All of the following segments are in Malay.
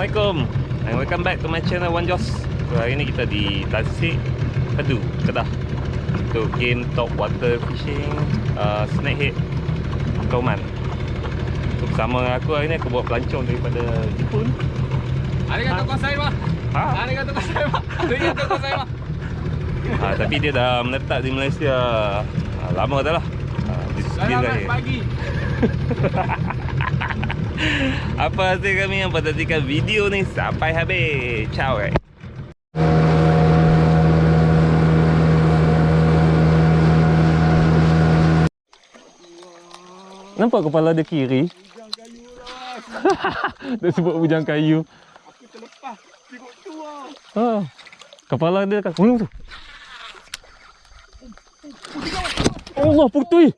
Assalamualaikum and welcome back to my channel One Jos so, Hari ni kita di Tasik Kedu, Kedah Untuk game top water fishing uh, Snakehead Toman so, Bersama dengan aku hari ni aku bawa pelancong daripada Jepun Arigatou gozaimasu. ha? Arigatou gozaimasu. Arigatou gozaimasu. ha, Tapi dia dah menetap di Malaysia ha, Lama dah lah ha, Selamat pagi. Apa hasil kami yang perhatikan video ni sampai habis Ciao guys Nampak kepala dia kiri? Bujang kayu lah. Dia sebut bujang kayu Aku terlepas. Tengok tu lah. ha. Kepala dia kat mana tu? Allah putih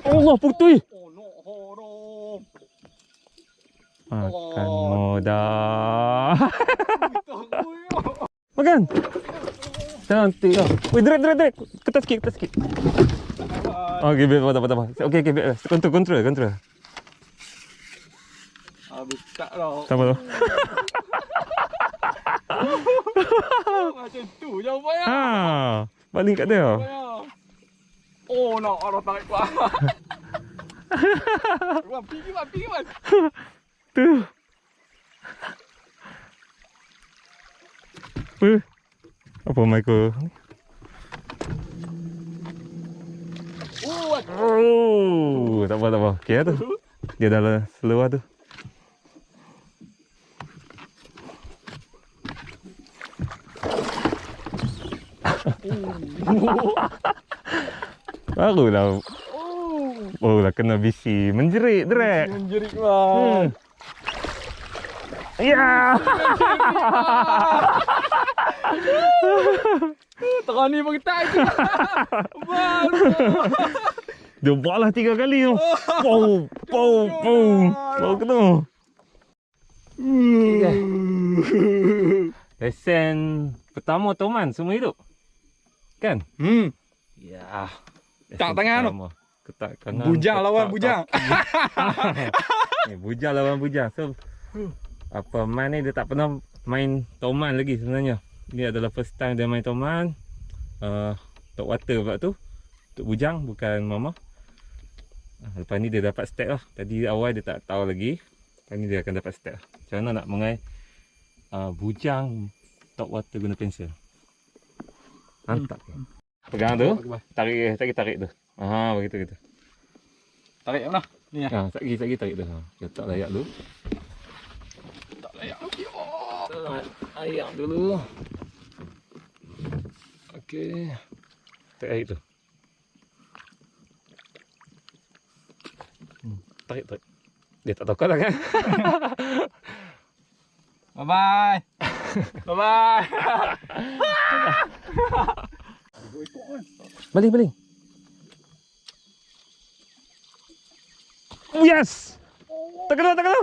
Allah putih Oh no horor. Makan yo. Makan. Cantik lah. Weh, drag, drag, drag. Ketat sikit, ketat sikit. Okey, biar, tak apa, apa. Okey, okey, biar. Kontrol, kontrol, kontrol. Habis tak lah. Tak apa, tak apa. Macam tu jawapannya. Ha. Baling kat dia. Oh no, orang tarik kuat. Wan, pergi man, pergi man. Tu. Apa? Apa Michael? Oh, Oh, tak apa, tak apa. Okey tu. Dia dah slow lah tu. Barulah oh. Barulah kena bisi Menjerit drag Menjerit hmm. man. Ya Tengah ni pun tak. Baru. Dia buat lah tiga kali tu Pow Pow Pow Pow ketemu Lesen Pertama Toman Semua hidup Kan Hmm. Ya Tak tangan tu. Tu Ketak tangan Bujang ketak lawan bujang. Eh, bujang lawan bujang. So Apa Man ni dia tak pernah Main Toman lagi sebenarnya. Ni adalah first time dia main Toman. Uh, Top water pula tu. Untuk bujang bukan mama. Ah, Lepas ni dia dapat step lah. Tadi awal dia tak tahu lagi. Lepas ni dia akan dapat step. Lah Macam mana nak mengai uh, Bujang Top water guna pensel? Mantap. Hmm. Pegang tu. Tarik tarik tarik tu Aha begitu gitu. Tarik mana? Ni ah. Ha, lagi lagi tarik tu. Ha. Letak layak dulu. Tak layak. Oh. Letak ayak dulu. Okey. Tarik air tu. Hmm, tarik tarik. Dia tak tahu lah kan? Bye bye. bye bye. Baling. Yes! Tak kena tak kena.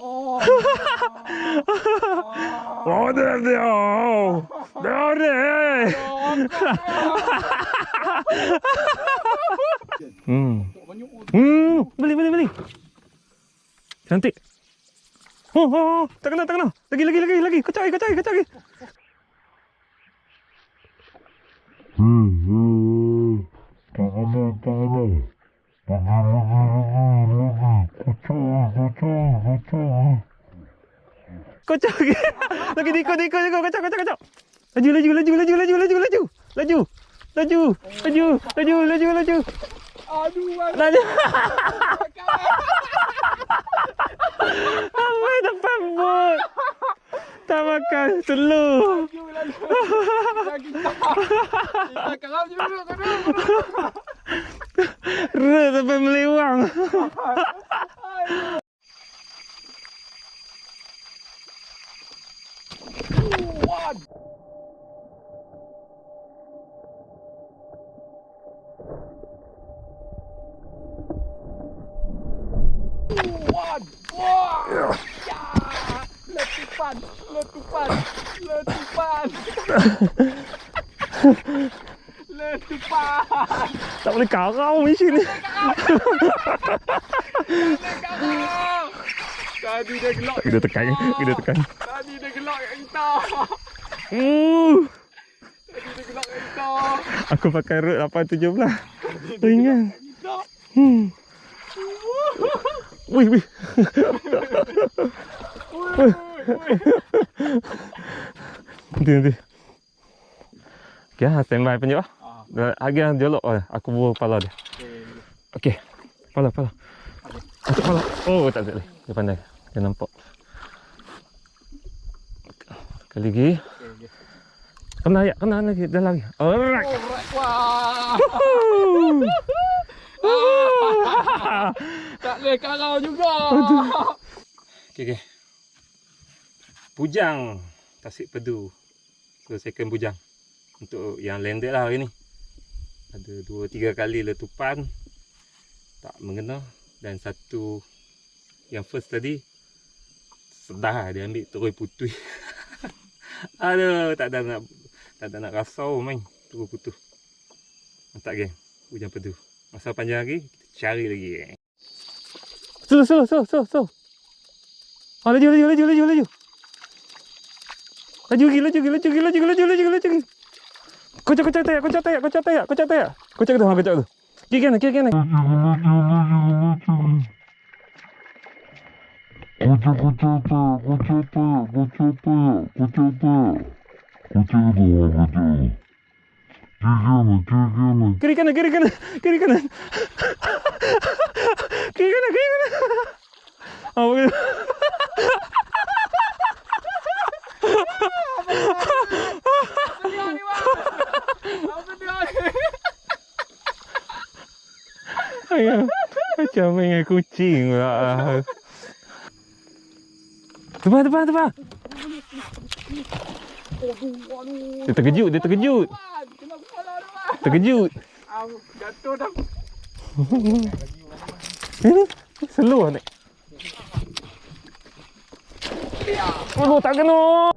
Oh. Oh, där är jag! Där är Hmm. Hmm, beli beli beli. Cantik. Oh, oh, oh, tak kena tak kena. Lagi lagi lagi lagi. Kocak lagi, kocak lagi, kocak lagi. Kocak lagi. Lagi diikut diikut diikut kocak kocak kocak. Laju laju laju laju laju laju laju. Laju. Laju. Laju. Laju laju laju. Aduh. Laju. Apa tempat buat? Tak makan telur. Lagi tak. Kalau juga kena. Re sampai melewang. Aduh. Letupan. Letupan. Letupan. Letupan. Tak boleh karau mesin ni. Tadi dia gelak. Kita tekan, kita tekan. Tadi dia gelak kat kita. Uh, Tadi dia gelak kat kita. aku pakai road 817. Ringan. Hmm. Wih, wih. Ui. Nanti, nanti. Okay, ah, standby penjak lah. Ah, Dah Lagi yang jolok oh, aku buah kepala dia. okey. Okey. Kepala, kepala. Masuk kepala. Oh, tak boleh. Dia pandai. Dia nampak. Kali lagi. Kena ayat, kena lagi. Dah lagi. Alright. Alright. Wah. Tak boleh kalau juga. Okey, okey. Bujang. Tasik Pedu. So, second bujang. Untuk yang landed lah hari ni. Ada dua, tiga kali letupan. Tak mengena. Dan satu yang first tadi. Sedar dia ambil terus putui. Aduh, tak ada nak tak ada nak rasau main. Terus putus. Mantap geng. Bujang Pedu. Masa panjang lagi, kita cari lagi. Slow, slow, slow, slow, slow. Oh, laju, laju, laju, laju, laju. Laju lagi, laju lagi, laju lagi, laju lagi, laju lagi, laju lagi. Kocak, kocak tayak, kocak tayak, kocak tayak, kocak tayak. Kocak tu, ha, kocak tu. Kiri kanan, kiri kanan. Kucing kucing tu, kucing tu, kucing tu, kucing tu. Kucing tu. Kiri kanan, kiri kanan. Kiri kanan, kiri kanan, kiri kanan. Kiri kanan, kiri kanan. Oh, begitu. Dia ni wah. Apa dia ni? Ayah, Macam main dengan kucing pula. Terbang. Aduh, aduh. Dia terkejut, dia terkejut. Terkejut. Jatuh dah. Ini slow ni. Oh, tak kena.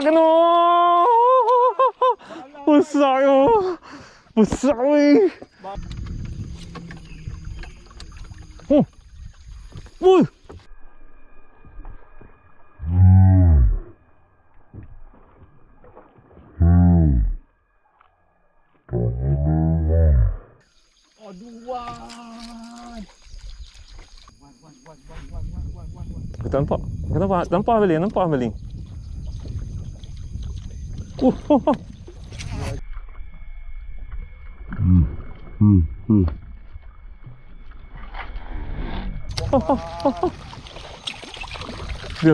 no! 무서워 무서워 어? 뭐? Tampa, tampa, tampa Abelin, tampa Abelin. Dia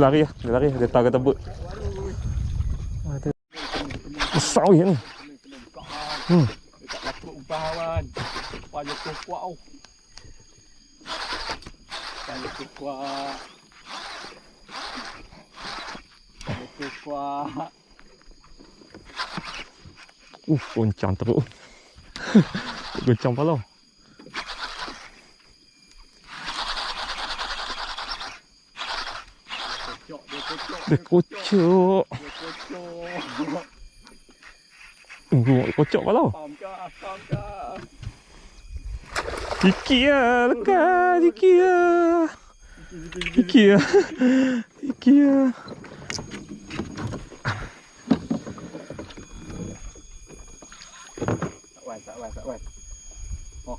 lari lah Dia lari Dia tak kata bot Besar weh ni hmm. Wah, jatuh kuat. Wah, jatuh kuat. Jatuh kuat. Uf, goncang teruk. Goncang pala. Dia kocok. Dia kocok Dia kocok pala. Sikit lah ya, Lekat Sikit ya. ya. lah Sikit lah Sikit lah Tak wan, tak wan, tak wan. Oh,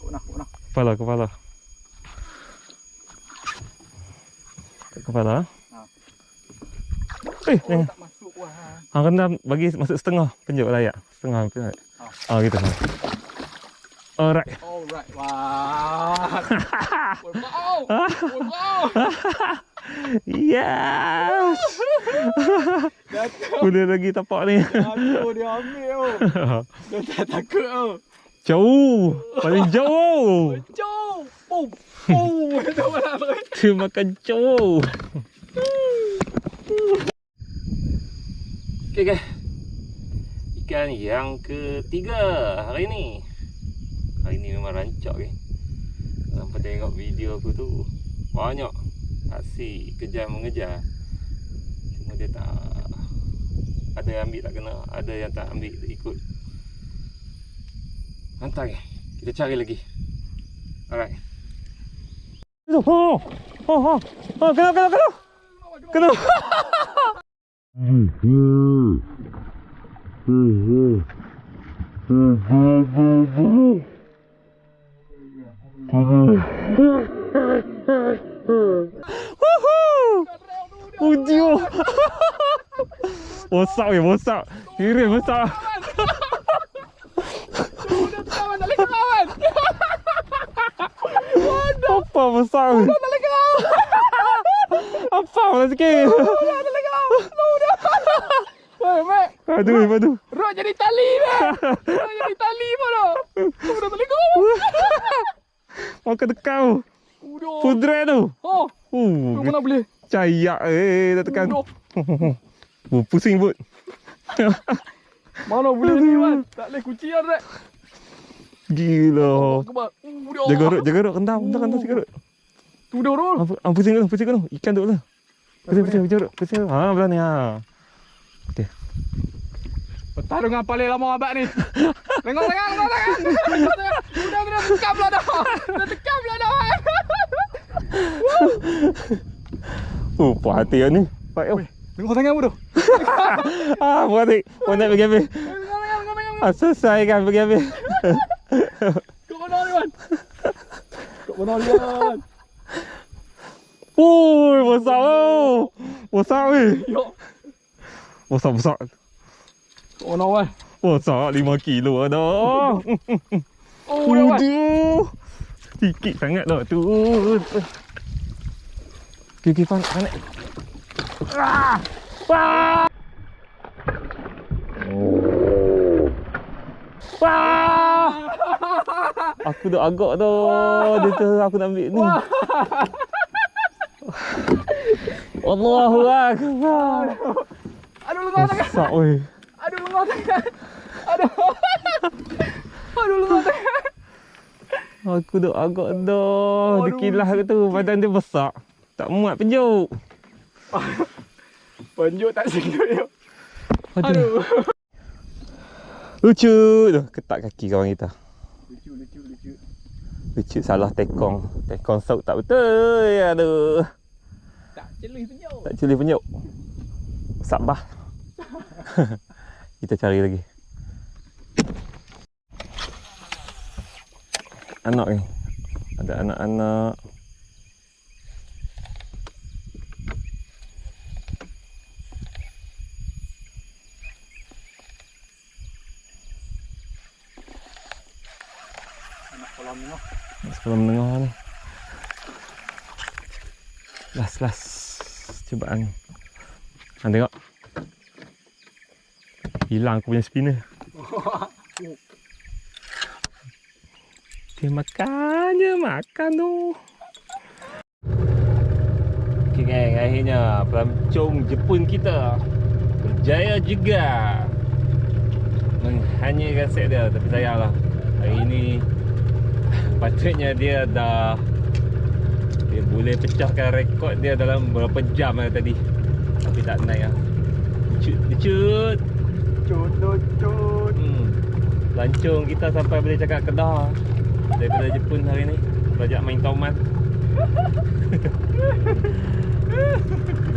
kau nak, kau nak. Kepala, kepala. Kepala. Ha. Eh, Oh, jangan. tak masuk wah. Rendam bagi masuk setengah penjuk layak. Setengah penjuk. Ah gitu. Alright. Alright, wah. Wow. Wow. Yes. Boleh lagi tapak ni. Aku dia ambil oh. tu. Dah tak takut. Oh. Jauh. Paling jauh. Jauh. Pum. Pum. Dia makan jauh. Okay, okay. Ikan yang ketiga hari ni. Hari ni memang rancak ke. Okay. Sampai tengok video aku tu. Banyak. Asyik kejar mengejar. Cuma dia tak Ada yang ambil tak kena Ada yang tak ambil tak ikut. Mantap kan Kita cari lagi. Alright. Oh, oh, oh, oh, oh, kena, kena, kena, kena. Woohoo! Bosak weh, bosak. Kira bosak. Kawan tak boleh kawan. Apa? Tak boleh kawan. Apa lah sikit? Tak boleh kawan. Lu dah. Weh, Mek. Aduh, aduh. Rod jadi tali dah. Rod jadi tali pun dah. Dah tak boleh kawan. Makan tekau. Pudre tu. Oh, Uh, lu mana boleh? cayak eh dah tekan. Udah. Oh, pusing pun. Mana boleh ni, Wan? Tak boleh kucian, Rek. Gila. Kebal. Udah. Jaga rot, jaga rot. Kendam, kendam, kendam sikit rot. Tu dah, Rol. Ah, pu- ah, pusing dulu, pusing dulu. Ikan tu lah. Pusing, pusing, pusing rot. Pusing rot. Ha, belah ni ha. Pertarungan paling lama abad ni. Tengok tangan, tengok tangan. Tengok tangan. Udah, udah tekam lah dah. Dah. Oh, puas hati lah ni. Baik oh. Tengok tangan pun tu. Ah, puas hati. Puas nak pergi habis. Tangan. Ah, selesai kan pergi habis. Kau mana ni, Wan? Kau mana ni, Wan? Oh, besar oh. Besar weh. Yo. Besar, besar. Kau mana, Wan? Besar 5 kilo ada. Oh, dah, Wan. Sikit sangat dah tu. Okey, okey, panak, panak. Ah! Wah! Wah! Aku dah agak dah. Dia tu aku nak ambil ni. Allahu akbar. Aduh, lengah tangan. Besar weh. Aduh, lengah tangan. Aduh. Aduh, lengah tangan. Aku dah agak dah. Dia Aduh. kilah ke tu. Badan dia besar. Tak muat penjuk. Penjuk tak singgul dia. Aduh. Lucu tu. Ketak kaki kawan kita. Lucu, lucu, lucu. Lucu salah tekong. Tekong saut tak betul. Aduh. Tak celih penjuk. Tak curi penjuk. Sabah. kita cari lagi. Anak ni. Ada anak-anak. Anak kolam ni. Sekolah menengah ni. Last last cubaan. Ha tengok. Hilang aku punya spinner. Dia makan je makan tu. Okay gang, akhirnya pelancong Jepun kita berjaya juga menghanyirkan set dia tapi sayanglah hari ini patutnya dia dah dia boleh pecahkan rekod dia dalam berapa jam lah tadi. Tapi tak naik lah. Cut cut Cut, cut, cut. hmm. lancung kita sampai boleh cakap kedah daripada Jepun hari ni. Belajar main tauman